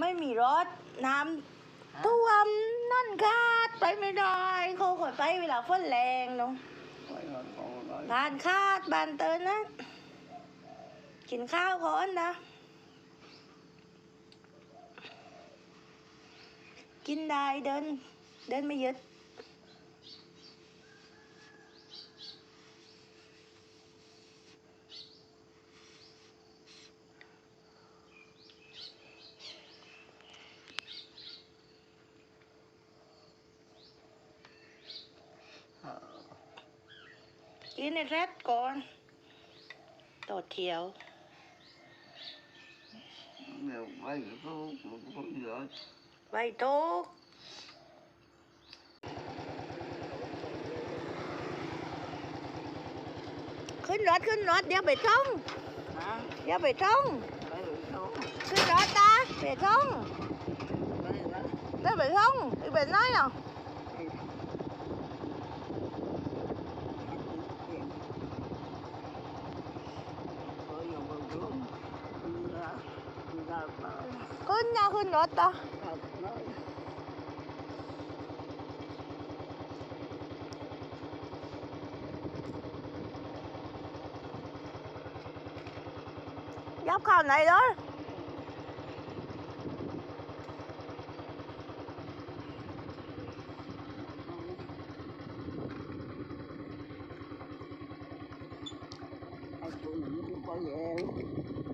ไม่มีรถน้ำท่วมนั่นคาดไปไม่ได้เขาขอยไปเวลาฝนแรงเนาะไปนอนกองเลยบ้านคาดบ้านเตินนะ กินข้าวก่อนนะ กินได้เดิน เดินไม่หยึด กินในแรดก่อนต่อเที่ยวเดี๋ยวไปก็ก็เยอะไว้โต๊ะขึ้นรถขึ้นรถเดี๋ยวไปท่องฮะเดี๋ยวไปท่องไปเขาขึ้นรถตาไปท่องไปนะเดี๋ยวไปท่องไปเป็นไงอะเขา 혼자 혼났다. Dốc khâu này đó. Hãy subscribe không bỏ lỡ